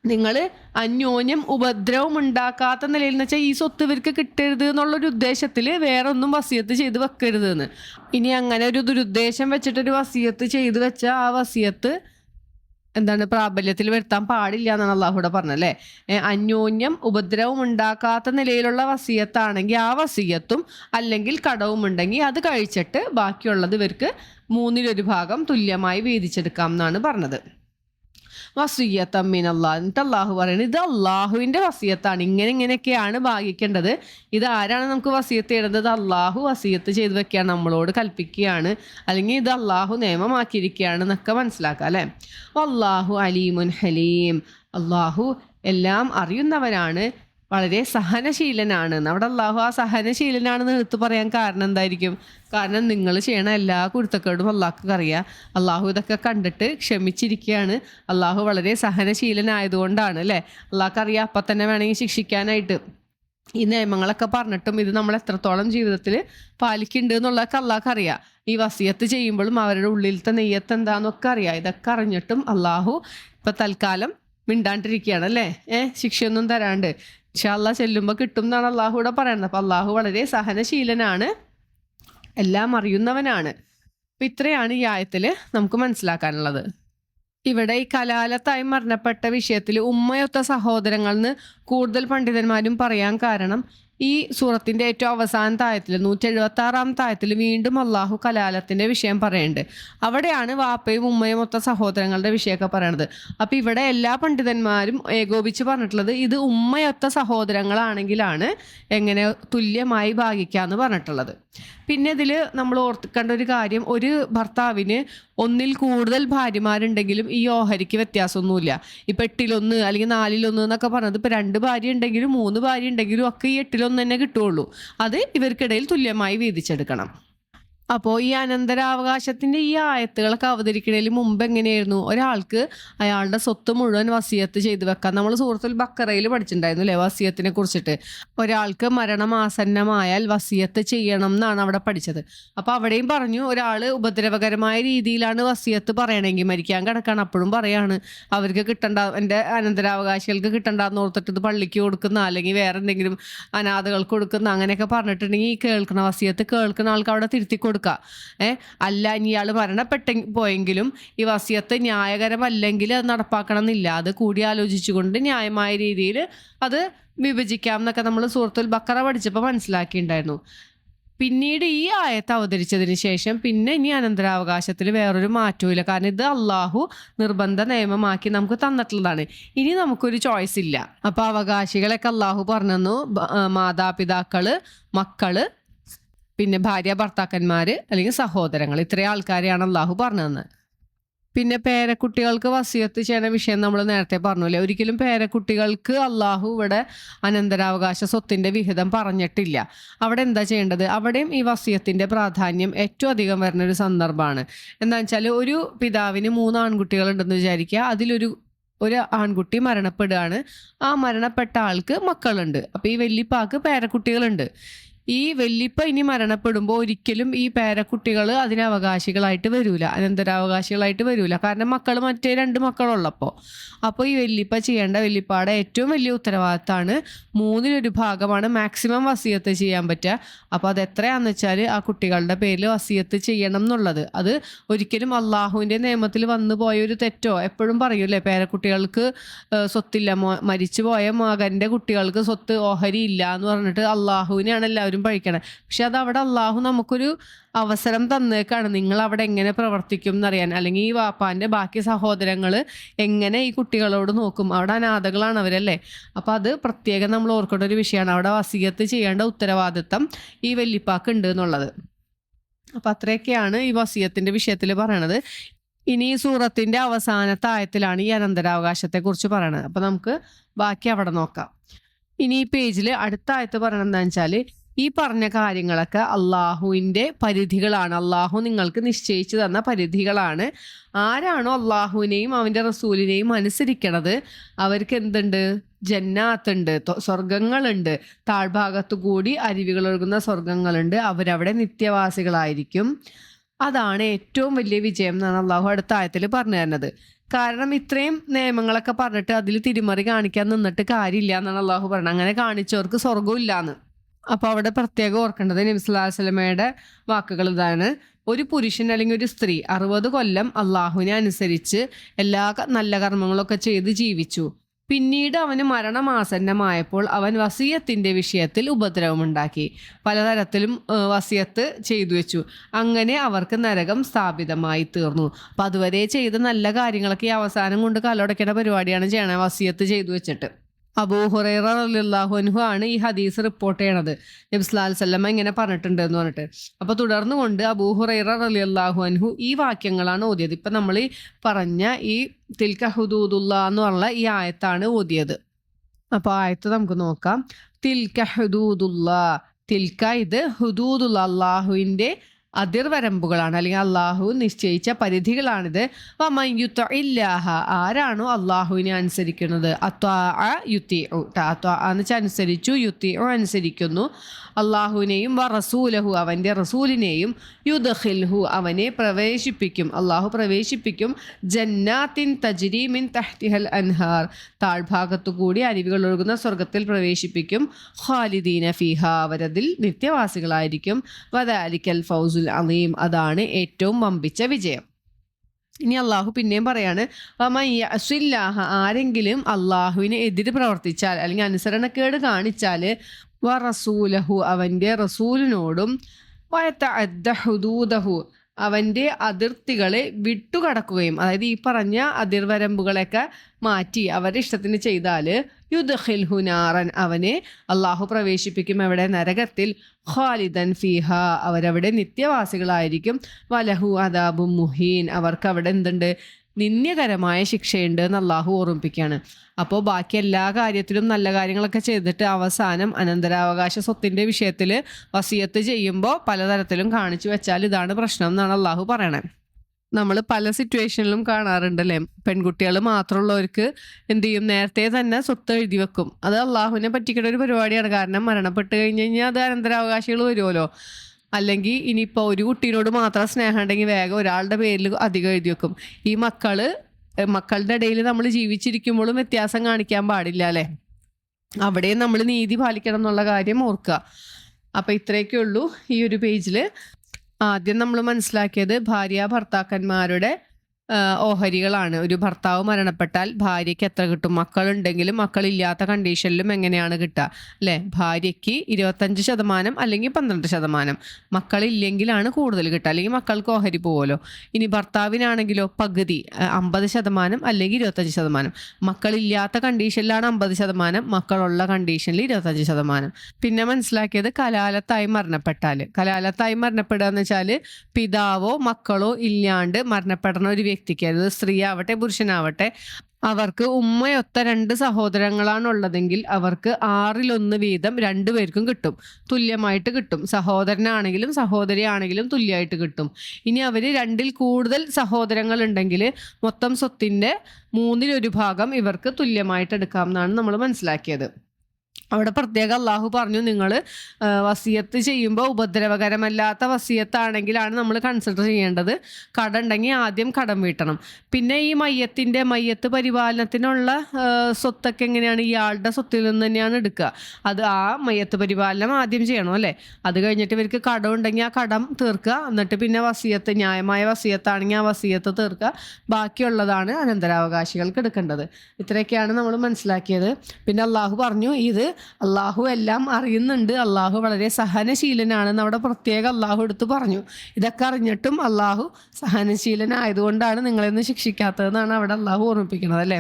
നിങ്ങൾ അന്യോന്യം ഉപദ്രവം ഉണ്ടാക്കാത്ത നിലയിൽ എന്ന് വെച്ചാൽ ഈ സ്വത്ത് ഇവർക്ക് കിട്ടരുത് എന്നുള്ളൊരു ഉദ്ദേശത്തിൽ വേറെ ഒന്നും വസിയത്ത് ചെയ്ത് വെക്കരുത് എന്ന്. ഇനി അങ്ങനെ ഒരു ദുരുദ്ദേശം വെച്ചിട്ടൊരു വസിയത്ത് ചെയ്ത് വെച്ചാൽ ആ വസിയത്ത് എന്താണ് പ്രാബല്യത്തിൽ വരുത്താൻ പാടില്ല എന്നാണ് അള്ളാഹുടെ പറഞ്ഞല്ലേ ഏ, അന്യോന്യം ഉപദ്രവം ഉണ്ടാക്കാത്ത നിലയിലുള്ള വസീയത്താണെങ്കിൽ ആ വസീയത്തും അല്ലെങ്കിൽ കടവും ഉണ്ടെങ്കിൽ അത് കഴിച്ചിട്ട് ബാക്കിയുള്ളത് ഇവർക്ക് മൂന്നിലൊരു ഭാഗം തുല്യമായി വീതിച്ചെടുക്കാം എന്നാണ് പറഞ്ഞത്. വസീയത്തമ്മീൻ അള്ളാഹ് എന്നിട്ട് അള്ളാഹു പറയുന്നത് ഇത് അള്ളാഹുവിന്റെ വസീയത്താണ്. ഇങ്ങനെ ഇങ്ങനെയൊക്കെയാണ് ഭാഗിക്കേണ്ടത്. ഇത് ആരാണ് നമുക്ക് വസിയത്ത് ചെയ്യേണ്ടത് അള്ളാഹു വസീയത്ത് ചെയ്ത് വെക്കുകയാണ് നമ്മളോട് കൽപ്പിക്കുകയാണ്. അല്ലെങ്കിൽ ഇത് അള്ളാഹു നിയമമാക്കിയിരിക്കുകയാണ് എന്നൊക്കെ മനസ്സിലാക്കാം അല്ലേ? അള്ളാഹു അലീമുൻ ഹലീം. അള്ളാഹു എല്ലാം അറിയുന്നവരാണ്. വളരെ സഹനശീലനാണ്. അവിടെ അള്ളാഹു ആ സഹനശീലനാണെന്ന് എടുത്തു പറയാൻ കാരണം എന്തായിരിക്കും? കാരണം നിങ്ങൾ ചെയ്യണ എല്ലാ കുരുത്തക്കേടും അള്ളാഹ്ക്ക് അറിയാം. അള്ളാഹു ഇതൊക്കെ കണ്ടിട്ട് ക്ഷമിച്ചിരിക്കുകയാണ് അള്ളാഹു വളരെ സഹനശീലനായതുകൊണ്ടാണ് അല്ലേ? അള്ളാഹ്ക്ക് അറിയാം അപ്പം തന്നെ വേണമെങ്കിൽ ശിക്ഷിക്കാനായിട്ട്. ഈ നിയമങ്ങളൊക്കെ പറഞ്ഞിട്ടും ഇത് നമ്മൾ എത്രത്തോളം ജീവിതത്തിൽ പാലിക്കുന്നുണ്ട് എന്നുള്ളതൊക്കെ അള്ളാഹ്ക്ക് അറിയാം. ഈ വസിയത്ത് ചെയ്യുമ്പോഴും അവരുടെ ഉള്ളിലത്തെ നെയ്യത്ത് എന്താണെന്നൊക്കെ അറിയാം. ഇതൊക്കെ അറിഞ്ഞിട്ടും അള്ളാഹു ഇപ്പം തൽക്കാലം മിണ്ടാണ്ടിരിക്കുകയാണ് അല്ലേ? ഏഹ് ശിക്ഷയൊന്നും തരാണ്ട്. ഇൻഷാല്ല ചെല്ലുമ്പോൾ കിട്ടും എന്നാണ് അള്ളാഹുവിടെ പറയുന്നത് അപ്പം അള്ളാഹു വളരെ സഹനശീലനാണ്. എല്ലാം അറിയുന്നവനാണ്. അപ്പം ഇത്രയാണ് ഈ ആയത്തിൽ നമുക്ക് മനസ്സിലാക്കാനുള്ളത്. ഇവിടെ ഈ കലാലത്തായി മരണപ്പെട്ട വിഷയത്തിൽ ഉമ്മയൊത്ത സഹോദരങ്ങളെന്ന് കൂടുതൽ പണ്ഡിതന്മാരും പറയാൻ കാരണം ഈ സൂറത്തിന്റെ ഏറ്റവും അവസാന തായത്തിൽ നൂറ്റി എഴുപത്തി ആറാം തായത്തിൽ വീണ്ടും അള്ളാഹു കലാലത്തിന്റെ വിഷയം പറയുന്നുണ്ട് അവിടെയാണ് വാപ്പയും ഉമ്മയും ഒത്ത സഹോദരങ്ങളുടെ വിഷയമൊക്കെ പറയണത്. അപ്പൊ ഇവിടെ എല്ലാ പണ്ഡിതന്മാരും ഏകോപിച്ച് പറഞ്ഞിട്ടുള്ളത് ഇത് ഉമ്മയൊത്ത സഹോദരങ്ങളാണെങ്കിലാണ് എങ്ങനെ തുല്യമായി ഭാഗിക്കാന്ന് പറഞ്ഞിട്ടുള്ളത്. പിന്നെ ഇതിൽ നമ്മൾ ഓർക്കേണ്ട ഒരു കാര്യം ഒരു ഭർത്താവിന് ഒന്നിൽ കൂടുതൽ ഭാര്യമാരുണ്ടെങ്കിലും ഈ ഓഹരിക്ക് വ്യത്യാസമൊന്നുമില്ല. ഇപ്പം എട്ടിലൊന്ന് അല്ലെങ്കിൽ നാലിലൊന്ന് എന്നൊക്കെ പറഞ്ഞത് ഇപ്പം രണ്ട് ഭാര്യ ഉണ്ടെങ്കിലും മൂന്ന് ഭാര്യ ഉണ്ടെങ്കിലും ഒക്കെ ഈ എട്ടിലൊന്ന് തന്നെ കിട്ടുള്ളൂ അത് ഇവർക്കിടയിൽ തുല്യമായി വീതിച്ചെടുക്കണം. അപ്പോൾ ഈ അനന്തരാവകാശത്തിന്റെ ഈ ആയത്തുകളൊക്കെ അവതരിക്കുന്നതിന് മുമ്പ് എങ്ങനെയായിരുന്നു? ഒരാൾക്ക് അയാളുടെ സ്വത്ത് മുഴുവൻ വസിയത്ത് ചെയ്തു വെക്കാം നമ്മൾ സുഹൃത്തുൽ ബക്കറയിൽ പഠിച്ചിട്ടുണ്ടായിരുന്നു അല്ലേ വസിയത്തിനെ കുറിച്ചിട്ട്? ഒരാൾക്ക് മരണമാസന്നമായാൽ വസിയത്ത് ചെയ്യണം എന്നാണ് അവിടെ പഠിച്ചത്. അപ്പോൾ അവിടെയും പറഞ്ഞു ഒരാൾ ഉപദ്രവകരമായ രീതിയിലാണ് വസിയത്ത് പറയണമെങ്കിൽ മരിക്കാൻ കിടക്കാണ്. അപ്പോഴും പറയാണ് അവർക്ക് കിട്ടണ്ട എന്റെ അനന്തരാവകാശികൾക്ക് കിട്ടണ്ടെന്ന് ഓർത്തിട്ട് ഇത് പള്ളിക്ക് കൊടുക്കുന്ന അല്ലെങ്കിൽ വേറെ എന്തെങ്കിലും അനാഥകൾക്ക് കൊടുക്കുന്ന അങ്ങനെയൊക്കെ പറഞ്ഞിട്ടുണ്ടെങ്കിൽ ഈ കേൾക്കുന്ന വസിയത്ത് കേൾക്കുന്ന ആൾക്ക് അവിടെ തിരുത്തി കൊടുക്കുക ഏഹ് അല്ല ഇനി ഇയാൾ മരണപ്പെട്ട പോയെങ്കിലും ഈ വസിയത്ത് ന്യായകരമല്ലെങ്കിൽ അത് നടപ്പാക്കണം എന്നില്ല അത് കൂടി ആലോചിച്ചുകൊണ്ട് ന്യായമായ രീതിയിൽ അത് വിഭജിക്കാം എന്നൊക്കെ നമ്മൾ സുഹൃത്തുൽ ബക്കറ പഠിച്ചപ്പോൾ മനസ്സിലാക്കിയിട്ടുണ്ടായിരുന്നു പിന്നീട് ഈ ആയത്ത് അവതരിച്ചതിന് ശേഷം പിന്നെ ഇനി അനന്തരാവകാശത്തിൽ വേറൊരു മാറ്റവും കാരണം ഇത് അള്ളാഹു നിർബന്ധ നിയമമാക്കി നമുക്ക് തന്നിട്ടുള്ളതാണ്. ഇനി നമുക്കൊരു ചോയ്സ് ഇല്ല. അപ്പോൾ അവകാശികളൊക്കെ അള്ളാഹു പറഞ്ഞു മാതാപിതാക്കൾ മക്കൾ പിന്നെ ഭാര്യ ഭർത്താക്കന്മാര് അല്ലെങ്കിൽ സഹോദരങ്ങൾ. ഇത്രയും ആൾക്കാരെയാണ് അള്ളാഹു പറഞ്ഞു തന്നത് പിന്നെ പേരക്കുട്ടികൾക്ക് വസിയത്ത് ചെയ്യണ വിഷയം നമ്മൾ നേരത്തെ പറഞ്ഞു അല്ലേ? ഒരിക്കലും പേരക്കുട്ടികൾക്ക് അള്ളാഹു ഇവിടെ അനന്തരാവകാശ സ്വത്തിന്റെ വിഹിതം പറഞ്ഞിട്ടില്ല. അവിടെ എന്താ ചെയ്യേണ്ടത്? അവിടെയും ഈ വസിയത്തിന്റെ പ്രാധാന്യം ഏറ്റവും അധികം വരുന്ന ഒരു സന്ദർഭമാണ്. എന്താ വെച്ചാൽ ഒരു പിതാവിന് മൂന്ന് ആൺകുട്ടികൾ ഉണ്ടെന്ന് വിചാരിക്കുക. അതിലൊരു ഒരു ആൺകുട്ടി മരണപ്പെടുകയാണ്. ആ മരണപ്പെട്ട ആൾക്ക് മക്കളുണ്ട്. അപ്പോൾ ഈ വല്യപ്പാക്ക് പേരക്കുട്ടികളുണ്ട്. ഈ വെല്ലിപ്പ ഇനി മരണപ്പെടുമ്പോൾ ഒരിക്കലും ഈ പേരക്കുട്ടികൾ അതിന് അവകാശികളായിട്ട് വരൂല. അനന്തരാവകാശികളായിട്ട് വരൂല. കാരണം മക്കൾ മറ്റേ രണ്ട് മക്കളുള്ളപ്പോൾ അപ്പോൾ ഈ വെല്ലിപ്പ ചെയ്യേണ്ട വെല്ലിപ്പാടെ ഏറ്റവും വലിയ ഉത്തരവാദിത്തമാണ് മൂന്നിലൊരു ഭാഗമാണ് മാക്സിമം വസിയത്ത് ചെയ്യാൻ പറ്റുക. അപ്പോൾ അത് എത്രയാണെന്ന് വെച്ചാൽ ആ കുട്ടികളുടെ പേരിൽ വസിയത്ത് ചെയ്യണം എന്നുള്ളത്. അത് ഒരിക്കലും അള്ളാഹുവിന്റെ നിയമത്തിൽ വന്നു പോയ ഒരു തെറ്റോ. എപ്പോഴും പറയൂലേ പേരക്കുട്ടികൾക്ക് സ്വത്തില്ല. മരിച്ചു പോയ മകന്റെ കുട്ടികൾക്ക് സ്വത്ത് ഓഹരി ഇല്ല എന്ന് പറഞ്ഞിട്ട് അള്ളാഹുവിനെയാണ് എല്ലാവരും പഴിക്കണത് പക്ഷെ അത് അവിടെ അള്ളാഹു നമുക്കൊരു അവസരം തന്നേക്കാണ്. നിങ്ങൾ അവിടെ എങ്ങനെ പ്രവർത്തിക്കും എന്നറിയാൻ. അല്ലെങ്കിൽ ഈ വാപ്പാന്റെ ബാക്കി സഹോദരങ്ങൾ എങ്ങനെ ഈ കുട്ടികളോട് നോക്കും. അവിടെ അനാഥകളാണ് അവരല്ലേ? അപ്പം അത് പ്രത്യേകം നമ്മൾ ഓർക്കേണ്ട ഒരു വിഷയമാണ്. അവിടെ വസീയത്ത് ചെയ്യേണ്ട ഉത്തരവാദിത്തം ഈ വല്യപ്പാക്ക് ഉണ്ട് എന്നുള്ളത്. അപ്പം അത്രയൊക്കെയാണ് ഈ വസീയത്തിന്റെ വിഷയത്തിൽ പറയണത്. ഇനി ഈ സൂറത്തിന്റെ അവസാനത്തെ ആയത്തിലാണ് ഈ അനന്തരാവകാശത്തെക്കുറിച്ച് പറയണത്. അപ്പം നമുക്ക് ബാക്കി അവിടെ നോക്കാം. ഇനി ഈ പേജിൽ അടുത്ത ആയത്ത് പറയണത് എന്താണെന്ന് വെച്ചാൽ ഈ പറഞ്ഞ കാര്യങ്ങളൊക്കെ അള്ളാഹുവിന്റെ പരിധികളാണ്. അള്ളാഹു നിങ്ങൾക്ക് നിശ്ചയിച്ചു തന്ന പരിധികളാണ്. ആരാണോ അള്ളാഹുവിനെയും അവന്റെ റസൂലിനെയും അനുസരിക്കണത്? അവർക്ക് എന്തുണ്ട്? ജന്നാത്തുണ്ട് സ്വർഗങ്ങളുണ്ട് താഴ്ഭാഗത്തു കൂടി അരുവികൾ ഒഴുകുന്ന സ്വർഗങ്ങളുണ്ട് അവരവിടെ നിത്യവാസികളായിരിക്കും. അതാണ് ഏറ്റവും വലിയ വിജയം എന്നാണ് അള്ളാഹു അടുത്ത ആയത്തിൽ പറഞ്ഞു തരുന്നത്. കാരണം ഇത്രയും നിയമങ്ങളൊക്കെ പറഞ്ഞിട്ട് അതിൽ തിരിമറി കാണിക്കാൻ നിന്നിട്ട് കാര്യമില്ല എന്നാണ് അള്ളാഹു പറഞ്ഞത്. അങ്ങനെ കാണിച്ചവർക്ക് സ്വർഗവും ഇല്ലാന്ന് അപ്പൊ അവിടെ പ്രത്യേകം ഓർക്കേണ്ടത് നബിസ്വല്ലാസ്ലമയുടെ വാക്കുകൾ ഇതാണ്. ഒരു പുരുഷൻ അല്ലെങ്കിൽ ഒരു സ്ത്രീ അറുപത് കൊല്ലം അള്ളാഹുവിനെ അനുസരിച്ച് എല്ലാ നല്ല കർമ്മങ്ങളൊക്കെ ചെയ്ത് ജീവിച്ചു. പിന്നീട് അവന് മരണമാസന്നമായപ്പോൾ അവൻ വസീയത്തിന്റെ വിഷയത്തിൽ ഉപദ്രവമുണ്ടാക്കി. പലതരത്തിലും വസീയത്ത് ചെയ്തു വെച്ചു. അങ്ങനെ അവർക്ക് നരകം സ്ഥാപിതമായി തീർന്നു. അപ്പൊ അതുവരെ ചെയ്ത നല്ല കാര്യങ്ങളൊക്കെ ഈ അവസാനം കൊണ്ട് കലോടയ്ക്കേണ്ട പരിപാടിയാണ് ചെയ്യണത് വസീയത്ത് ചെയ്തു വെച്ചിട്ട്. അബൂ ഹുറൈറ അൻഹു ആണ് ഈ ഹദീസ് റിപ്പോർട്ട് ചെയ്യണത്. നബ്സ്ലാൽ സല്ലമ്മ ഇങ്ങനെ പറഞ്ഞിട്ടുണ്ട് എന്ന് പറഞ്ഞിട്ട്. അപ്പൊ തുടർന്ന് കൊണ്ട് അബൂ ഹുറൈറ അള്ളാഹു അൻഹു ഈ വാക്യങ്ങളാണ് ഓതിയത്. ഇപ്പൊ നമ്മൾ ഈ പറഞ്ഞ ഈ തിൽക്ക ഹുദൂദുല്ല എന്ന് പറഞ്ഞ ഈ ആയത്താണ് ഓതിയത്. അപ്പോൾ ആയത്ത് നമുക്ക് നോക്കാം. തിൽക്ക ഹുദൂദുല്ല. തിൽക്ക ഇത് ഹുദൂദുല്ല അള്ളാഹുവിന്റെ അതിർവരമ്പുകളാണ്. അല്ലെങ്കിൽ അള്ളാഹു നിശ്ചയിച്ച പരിധികളാണിത്. വമയുത്ത ഇല്ലാഹ ആരാണോ അള്ളാഹുവിനെ അനുസരിക്കുന്നത്. അത്വാ യുത്തി എന്ന് വെച്ചാൽ അനുസരിച്ചു യുത്തി അനുസരിക്കുന്നു. അള്ളാഹുവിനെയും വ റസൂലഹു അവന്റെ റസൂലിനെയും യുദഹിൽഹു അവനെ പ്രവേശിപ്പിക്കും. അള്ളാഹു പ്രവേശിപ്പിക്കും. ജന്നാത്തിൻ തജ്രീമിൻ തഹ്തിഹൽ അൻഹാർ. താഴ്ഭാഗത്തു കൂടി അരുവികൾ ഒഴുകുന്ന സ്വർഗത്തിൽ പ്രവേശിപ്പിക്കും. ഖാലിദീന ഫിഹ അവരതിൽ നിത്യവാസികളായിരിക്കും. വദാലിക്കൽ ഫൗസുൽ അലീം അതാണ് ഏറ്റവും വമ്പിച്ച വിജയം. ഇനി അള്ളാഹു പിന്നെയും പറയാണ് അസുല്ലാഹ ആരെങ്കിലും അള്ളാഹുവിനെ എതിര് പ്രവർത്തിച്ചാൽ അല്ലെങ്കിൽ അനുസരണക്കേട് കാണിച്ചാൽ വ അവന്റെ റസൂലിനോടും വയത്ത അവന്റെ അതിർത്തികളെ വിട്ടുകടക്കുകയും അതായത് ഈ പറഞ്ഞ അതിർവരമ്പുകളൊക്കെ മാറ്റി അവരുടെ ഇഷ്ടത്തിന് ചെയ്താൽ യുദ്ഹിൽ ഹുനാറൻ അവനെ അള്ളാഹു പ്രവേശിപ്പിക്കും അവിടെ നരകത്തിൽ ഖാലിദൻ ഫിഹ അവരവിടെ നിത്യവാസികളായിരിക്കും. വലഹു അദാബു മുഹീൻ അവർക്ക് അവിടെ എന്തുണ്ട്? നിന്ദ്യകരമായ ശിക്ഷയുണ്ട് എന്ന് അള്ളാഹു ഓർമ്മിപ്പിക്കുകയാണ്. അപ്പോൾ ബാക്കി എല്ലാ കാര്യത്തിലും നല്ല കാര്യങ്ങളൊക്കെ ചെയ്തിട്ട് അവസാനം അനന്തരാവകാശ സ്വത്തിന്റെ വിഷയത്തിൽ വസിയത്ത് ചെയ്യുമ്പോൾ പലതരത്തിലും കാണിച്ചു വെച്ചാൽ ഇതാണ് പ്രശ്നം എന്നാണ് അള്ളാഹു പറയണത് നമ്മൾ പല സിറ്റുവേഷനിലും കാണാറുണ്ടല്ലേ? പെൺകുട്ടികൾ മാത്രമുള്ളവർക്ക് എന്ത് ചെയ്യും? നേരത്തെ തന്നെ സ്വത്ത് എഴുതി വെക്കും. അത് അള്ളാഹുവിനെ പറ്റിക്കുന്ന ഒരു പരിപാടിയാണ്. കാരണം മരണപ്പെട്ട് കഴിഞ്ഞ് കഴിഞ്ഞാൽ അത് അനന്തരാവകാശികൾ വരുമല്ലോ. അല്ലെങ്കിൽ ഇനിയിപ്പോൾ ഒരു കുട്ടീനോട് മാത്രം സ്നേഹം ഉണ്ടെങ്കിൽ വേഗം ഒരാളുടെ പേരിൽ അധികം എഴുതി വെക്കും. ഈ മക്കൾ മക്കളുടെ ഇടയിൽ നമ്മൾ ജീവിച്ചിരിക്കുമ്പോഴും വ്യത്യാസം കാണിക്കാൻ പാടില്ല അല്ലേ? അവിടെയും നമ്മൾ നീതി പാലിക്കണം എന്നുള്ള കാര്യം ഓർക്കുക. അപ്പം ഇത്രയൊക്കെ ഉള്ളൂ ഈ ഒരു പേജിൽ ആദ്യം നമ്മൾ മനസ്സിലാക്കിയത് ഭാര്യ ഭർത്താക്കന്മാരുടെ ഓഹരികളാണ്. ഒരു ഭർത്താവ് മരണപ്പെട്ടാൽ ഭാര്യയ്ക്ക് എത്ര കിട്ടും? മക്കളുണ്ടെങ്കിലും മക്കളില്ലാത്ത കണ്ടീഷനിലും എങ്ങനെയാണ് കിട്ടുക? അല്ലേ? ഭാര്യയ്ക്ക് ഇരുപത്തഞ്ച് ശതമാനം അല്ലെങ്കിൽ പന്ത്രണ്ട് ശതമാനം. മക്കളില്ലെങ്കിലാണ് കൂടുതൽ കിട്ടുക. അല്ലെങ്കിൽ മക്കൾക്ക് ഓഹരി പോവുമല്ലോ. ഇനി ഭർത്താവിനാണെങ്കിലോ പകുതി അമ്പത് ശതമാനം അല്ലെങ്കിൽ ഇരുപത്തഞ്ച് ശതമാനം. മക്കളില്ലാത്ത കണ്ടീഷനിലാണ് അമ്പത് ശതമാനം. മക്കളുള്ള കണ്ടീഷനിൽ ഇരുപത്തഞ്ച് ശതമാനം. പിന്നെ മനസ്സിലാക്കിയത് കലാലത്തായി മരണപ്പെട്ടാൽ കലാലത്തായി മരണപ്പെടുക എന്ന് വെച്ചാൽ പിതാവോ മക്കളോ ഇല്ലാണ്ട് മരണപ്പെടുന്ന ഒരു വ്യക്തിക്ക് അത് സ്ത്രീ ആവട്ടെ പുരുഷനാവട്ടെ അവർക്ക് ഉമ്മയൊത്ത രണ്ട് സഹോദരങ്ങളാണ് ഉള്ളതെങ്കിൽ അവർക്ക് ആറിലൊന്ന് വീതം രണ്ടുപേർക്കും കിട്ടും. തുല്യമായിട്ട് കിട്ടും. സഹോദരനാണെങ്കിലും സഹോദരിയാണെങ്കിലും തുല്യമായിട്ട് കിട്ടും. ഇനി അവർ രണ്ടിൽ കൂടുതൽ സഹോദരങ്ങൾ ഉണ്ടെങ്കിൽ മൊത്തം സ്വത്തിന്റെ മൂന്നിലൊരു ഭാഗം ഇവർക്ക് തുല്യമായിട്ട് എടുക്കാം എന്നാണ് നമ്മൾ മനസ്സിലാക്കിയത്. അവിടെ പ്രത്യേക അള്ളാഹു പറഞ്ഞു നിങ്ങൾ വസിയത്ത് ചെയ്യുമ്പോൾ ഉപദ്രവകരമല്ലാത്ത വസിയത്താണെങ്കിലാണ് നമ്മൾ കൺസിഡർ ചെയ്യേണ്ടത്. കട ഉണ്ടെങ്കിൽ ആദ്യം കടം വീട്ടണം. പിന്നെ ഈ മയ്യത്തിന്റെ മയ്യത്ത് പരിപാലനത്തിനുള്ള സ്വത്തൊക്കെ എങ്ങനെയാണ്? ഇയാളുടെ സ്വത്തിൽ നിന്ന് തന്നെയാണ് എടുക്കുക. അത് ആ മയ്യത്ത് പരിപാലനം ആദ്യം ചെയ്യണം അല്ലേ? അത് കഴിഞ്ഞിട്ട് ഇവർക്ക് കടം ഉണ്ടെങ്കിൽ ആ കടം തീർക്കുക. എന്നിട്ട് പിന്നെ വസിയത്ത് ന്യായമായ വസിയത്താണെങ്കിൽ ആ വസിയത്ത് തീർക്കുക. ബാക്കിയുള്ളതാണ് അനന്തരാവകാശികൾക്ക് എടുക്കേണ്ടത്. ഇത്രയൊക്കെയാണ് നമ്മൾ മനസ്സിലാക്കിയത്. പിന്നെ അള്ളാഹു പറഞ്ഞു ഇത് അള്ളാഹു എല്ലാം അറിയുന്നുണ്ട്. അള്ളാഹു വളരെ സഹനശീലനാണെന്ന് അവിടെ പ്രത്യേകം അള്ളാഹു എടുത്ത് പറഞ്ഞു. ഇതൊക്കെ അറിഞ്ഞിട്ടും അള്ളാഹു സഹനശീലനായതുകൊണ്ടാണ് നിങ്ങളെന്ന് ശിക്ഷിക്കാത്തതെന്നാണ് അവിടെ അള്ളാഹു ഓർമ്മിപ്പിക്കുന്നത് അല്ലേ?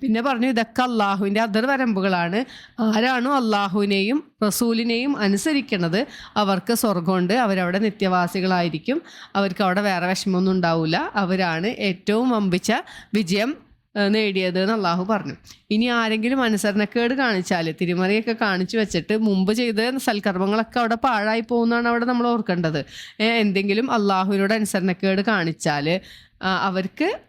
പിന്നെ പറഞ്ഞു ഇതൊക്കെ അള്ളാഹുവിന്റെ അതിർവരമ്പുകളാണ്. ആരാണോ അള്ളാഹുവിനെയും റസൂലിനെയും അനുസരിക്കുന്നത് അവർക്ക് സ്വർഗമുണ്ട് അവരവിടെ നിത്യവാസികളായിരിക്കും. അവർക്ക് അവിടെ വേറെ വിഷമമൊന്നും ഉണ്ടാവില്ല അവരാണ് ഏറ്റവും വമ്പിച്ച വിജയം നേടിയത് എന്ന് അള്ളാഹു പറഞ്ഞു. ഇനി ആരെങ്കിലും അനുസരണക്കേട് കാണിച്ചാൽ തിരുമറിയൊക്കെ കാണിച്ചു വെച്ചിട്ട് മുമ്പ് ചെയ്ത സൽക്കർമ്മങ്ങളൊക്കെ അവിടെ പാഴായി പോകുന്നതാണ് അവിടെ നമ്മൾ ഓർക്കേണ്ടത്. എന്തെങ്കിലും അള്ളാഹുവിനോട് അനുസരണക്കേട് കാണിച്ചാൽ അവർക്ക്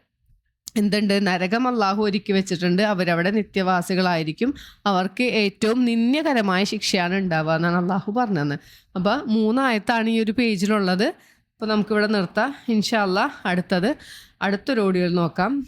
എന്തുണ്ട്? നരകം അള്ളാഹു ഒരുക്കി വെച്ചിട്ടുണ്ട്. അവരവിടെ നിത്യവാസികളായിരിക്കും. അവർക്ക് ഏറ്റവും നിന്ദ്യകരമായ ശിക്ഷയാണ് ഉണ്ടാവുക എന്നാണ് അള്ളാഹു പറഞ്ഞത്. അപ്പോൾ മൂന്നായത്താണ് ഈ ഒരു പേജിലുള്ളത്. അപ്പോൾ നമുക്കിവിടെ നിർത്താം. ഇൻഷാല്ല അടുത്തത്. അടുത്തൊരു ഓഡിയോയിൽ നോക്കാം.